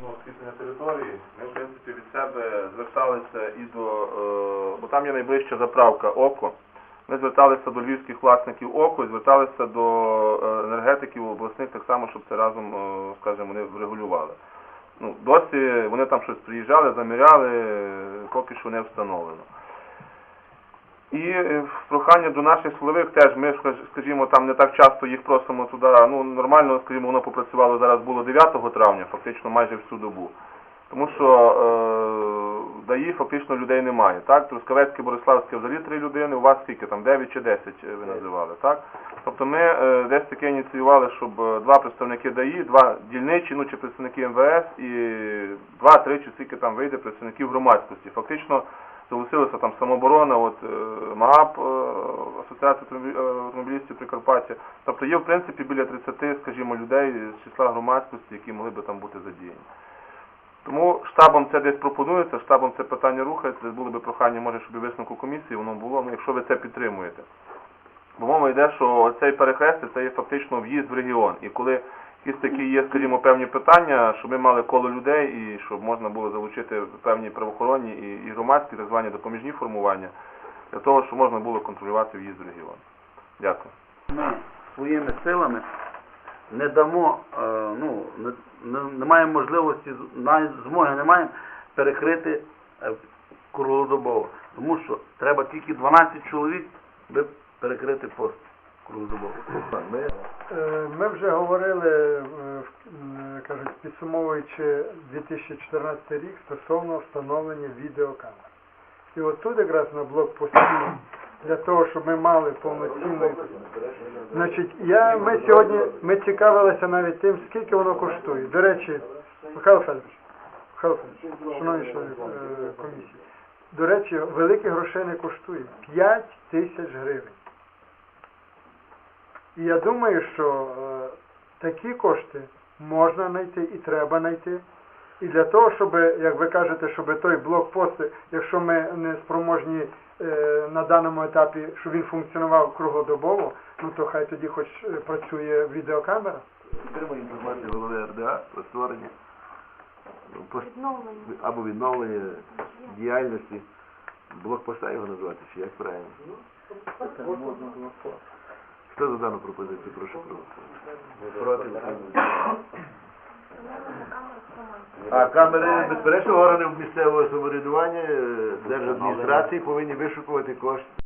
відповідного освітлення території. Ми, в принципі, від себе зверталися і до, е, бо там є найближча заправка ОКО. Ми зверталися до львівських власників ОКО і зверталися до е, енергетиків обласних так само, щоб це разом, е, скажімо, вони врегулювали. Ну, досі вони там щось приїжджали, заміряли, поки що не встановлено. І е, прохання до наших силових теж ми, скажімо, там не так часто їх просимо туди. Ну, нормально, скажімо, воно попрацювало зараз було 9 травня, фактично майже всю добу. Тому що е, ДАІ фактично людей немає. Так, Трускавецьке, Бориславське взагалі три людини, у вас скільки там, 9 чи 10 е, ви називали, так? Тобто ми е, десь таке ініціювали, щоб е, два представники ДАІ, два дільничі, ну чи представники МВС і два-три чи скільки там вийде представників громадськості. Фактично залишилася там самооборона, от е, МАГАП, е, Асоціація е, автомобілістів Прикарпаття. Тобто є в принципі біля 30, скажімо, людей з числа громадськості, які могли би там бути задіяні. Тому штабом це десь пропонується, штабом це питання рухається, десь було би прохання, може, щоб і висновку комісії воно було, ну якщо ви це підтримуєте. Бо мова йде, що цей перехрестя це є фактично в'їзд в регіон. І коли якісь такі є, скажімо, певні питання, щоб ми мали коло людей і щоб можна було залучити певні правоохоронні і, і громадські, так звані допоміжні формування, для того, щоб можна було контролювати в'їзд в регіон. Дякую. ми своїми силами не дамо, е, ну, не, не, не маємо можливості, навіть змоги не маємо перекрити е, круглодобово. Тому що треба тільки 12 чоловік, би перекрити пост. Ми Е, Ми вже говорили, е, м, кажуть, підсумовуючи 2014 рік стосовно встановлення відеокамер. І от тут якраз на блокпості, для того, щоб ми мали повноцінну... Значить, я, ми сьогодні ми цікавилися навіть тим, скільки воно коштує. До речі, Михайло Федорович, Михайло Федорович, шановні члени е, комісії, до речі, великих грошей не коштує. 5 тисяч гривень. І я думаю, що е, такі кошти можна знайти і треба знайти. І для того, щоб, як ви кажете, щоб той блокпост, якщо ми не спроможні е, на даному етапі, щоб він функціонував круглодобово, ну то хай тоді хоч е, працює відеокамера. отримуємо інформацію голови РДА про створення ну, пост- або відновлення діяльності блокпоста його назвати, чи як правильно? Хто за дану пропозицію, прошу проголосувати. Проти? А камери, безперечно, органи місцевого самоврядування, е, держадміністрації повинні вишукувати кошти